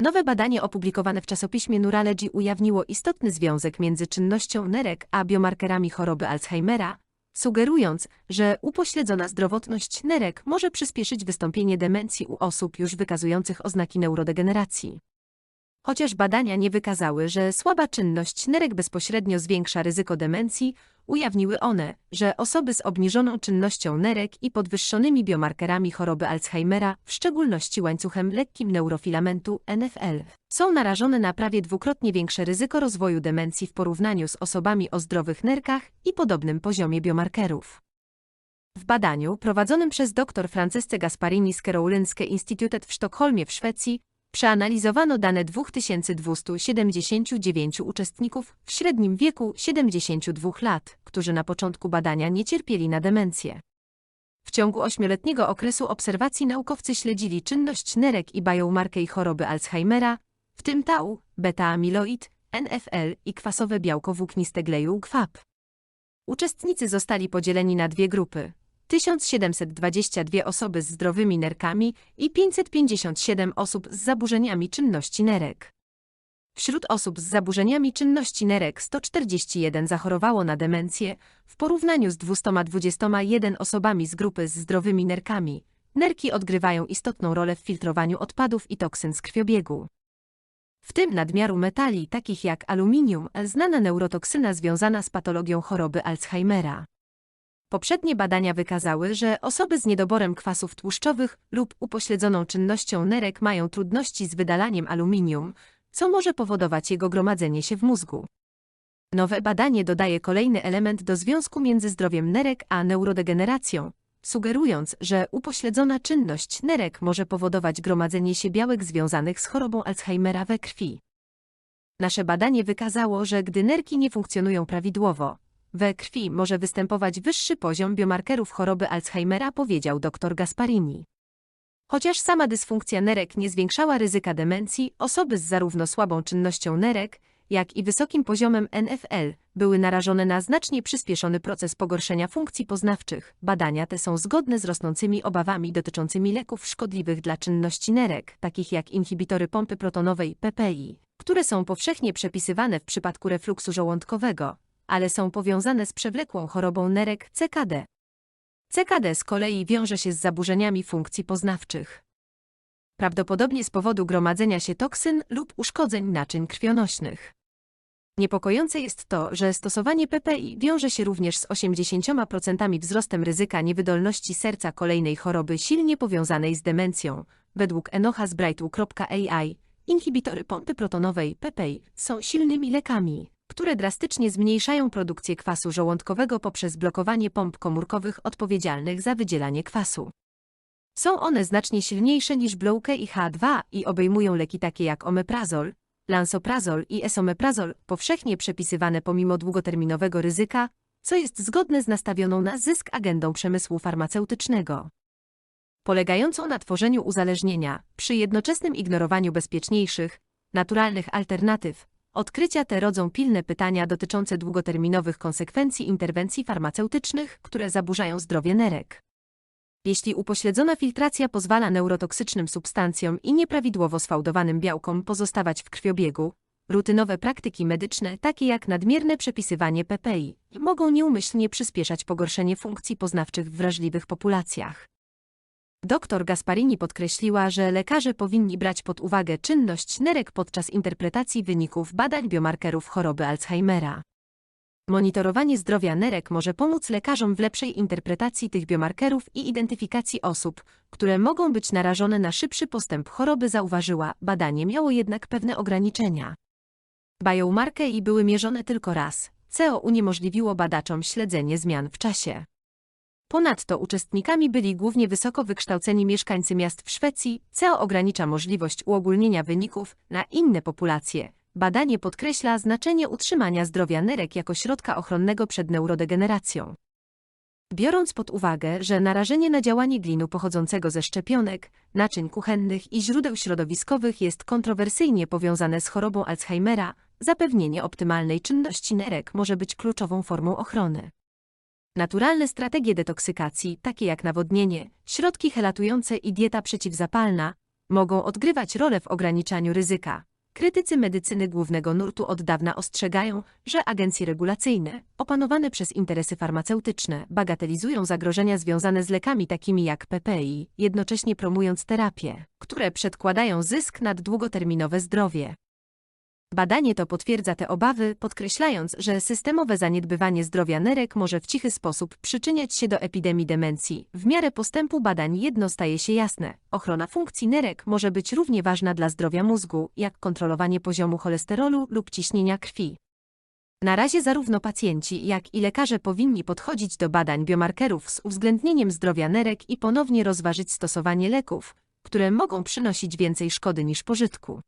Nowe badanie opublikowane w czasopiśmie Neurology ujawniło istotny związek między czynnością nerek a biomarkerami choroby Alzheimera, sugerując, że upośledzona zdrowotność nerek może przyspieszyć wystąpienie demencji u osób już wykazujących oznaki neurodegeneracji. Chociaż badania nie wykazały, że słaba czynność nerek bezpośrednio zwiększa ryzyko demencji, ujawniły one, że osoby z obniżoną czynnością nerek i podwyższonymi biomarkerami choroby Alzheimera, w szczególności łańcuchem lekkim neurofilamentu NFL, są narażone na prawie dwukrotnie większe ryzyko rozwoju demencji w porównaniu z osobami o zdrowych nerkach i podobnym poziomie biomarkerów. W badaniu prowadzonym przez dr Francesce Gasparini z Karolinska Institutet w Sztokholmie w Szwecji Przeanalizowano dane 2279 uczestników w średnim wieku 72 lat, którzy na początku badania nie cierpieli na demencję. W ciągu ośmioletniego okresu obserwacji naukowcy śledzili czynność nerek i biomarkę choroby Alzheimera, w tym tau, beta-amiloid, NFL i kwasowe białko włókniste gleju GFAP. Uczestnicy zostali podzieleni na dwie grupy. 1722 osoby z zdrowymi nerkami i 557 osób z zaburzeniami czynności nerek. Wśród osób z zaburzeniami czynności nerek 141 zachorowało na demencję, w porównaniu z 221 osobami z grupy z zdrowymi nerkami. Nerki odgrywają istotną rolę w filtrowaniu odpadów i toksyn z krwiobiegu. W tym nadmiaru metali, takich jak aluminium, znana neurotoksyna związana z patologią choroby Alzheimera. Poprzednie badania wykazały, że osoby z niedoborem kwasów tłuszczowych lub upośledzoną czynnością nerek mają trudności z wydalaniem aluminium, co może powodować jego gromadzenie się w mózgu. Nowe badanie dodaje kolejny element do związku między zdrowiem nerek a neurodegeneracją, sugerując, że upośledzona czynność nerek może powodować gromadzenie się białek związanych z chorobą Alzheimera we krwi. Nasze badanie wykazało, że gdy nerki nie funkcjonują prawidłowo, we krwi może występować wyższy poziom biomarkerów choroby Alzheimera, powiedział dr Gasparini. Chociaż sama dysfunkcja nerek nie zwiększała ryzyka demencji, osoby z zarówno słabą czynnością nerek, jak i wysokim poziomem NFL były narażone na znacznie przyspieszony proces pogorszenia funkcji poznawczych. Badania te są zgodne z rosnącymi obawami dotyczącymi leków szkodliwych dla czynności nerek, takich jak inhibitory pompy protonowej PPI, które są powszechnie przepisywane w przypadku refluksu żołądkowego, ale są powiązane z przewlekłą chorobą nerek CKD. CKD z kolei wiąże się z zaburzeniami funkcji poznawczych. Prawdopodobnie z powodu gromadzenia się toksyn lub uszkodzeń naczyń krwionośnych. Niepokojące jest to, że stosowanie PPI wiąże się również z 80% wzrostem ryzyka niewydolności serca kolejnej choroby silnie powiązanej z demencją. Według Enocha z Brightu.ai inhibitory pompy protonowej PPI są silnymi lekami które drastycznie zmniejszają produkcję kwasu żołądkowego poprzez blokowanie pomp komórkowych odpowiedzialnych za wydzielanie kwasu. Są one znacznie silniejsze niż blauke i H2 i obejmują leki takie jak omeprazol, lansoprazol i esomeprazol, powszechnie przepisywane pomimo długoterminowego ryzyka, co jest zgodne z nastawioną na zysk agendą przemysłu farmaceutycznego. Polegającą na tworzeniu uzależnienia, przy jednoczesnym ignorowaniu bezpieczniejszych, naturalnych alternatyw, Odkrycia te rodzą pilne pytania dotyczące długoterminowych konsekwencji interwencji farmaceutycznych, które zaburzają zdrowie nerek. Jeśli upośledzona filtracja pozwala neurotoksycznym substancjom i nieprawidłowo sfałdowanym białkom pozostawać w krwiobiegu, rutynowe praktyki medyczne, takie jak nadmierne przepisywanie PPI, mogą nieumyślnie przyspieszać pogorszenie funkcji poznawczych w wrażliwych populacjach. Dr Gasparini podkreśliła, że lekarze powinni brać pod uwagę czynność nerek podczas interpretacji wyników badań biomarkerów choroby Alzheimera. Monitorowanie zdrowia nerek może pomóc lekarzom w lepszej interpretacji tych biomarkerów i identyfikacji osób, które mogą być narażone na szybszy postęp choroby, zauważyła. Badanie miało jednak pewne ograniczenia. Biomarkę i były mierzone tylko raz. CO uniemożliwiło badaczom śledzenie zmian w czasie. Ponadto uczestnikami byli głównie wysoko wykształceni mieszkańcy miast w Szwecji, co ogranicza możliwość uogólnienia wyników na inne populacje. Badanie podkreśla znaczenie utrzymania zdrowia nerek jako środka ochronnego przed neurodegeneracją. Biorąc pod uwagę, że narażenie na działanie glinu pochodzącego ze szczepionek, naczyń kuchennych i źródeł środowiskowych jest kontrowersyjnie powiązane z chorobą Alzheimera, zapewnienie optymalnej czynności nerek może być kluczową formą ochrony. Naturalne strategie detoksykacji, takie jak nawodnienie, środki helatujące i dieta przeciwzapalna, mogą odgrywać rolę w ograniczaniu ryzyka. Krytycy medycyny głównego nurtu od dawna ostrzegają, że agencje regulacyjne, opanowane przez interesy farmaceutyczne, bagatelizują zagrożenia związane z lekami takimi jak PPI, jednocześnie promując terapie, które przedkładają zysk nad długoterminowe zdrowie. Badanie to potwierdza te obawy, podkreślając, że systemowe zaniedbywanie zdrowia nerek może w cichy sposób przyczyniać się do epidemii demencji. W miarę postępu badań jedno staje się jasne. Ochrona funkcji nerek może być równie ważna dla zdrowia mózgu, jak kontrolowanie poziomu cholesterolu lub ciśnienia krwi. Na razie zarówno pacjenci, jak i lekarze powinni podchodzić do badań biomarkerów z uwzględnieniem zdrowia nerek i ponownie rozważyć stosowanie leków, które mogą przynosić więcej szkody niż pożytku.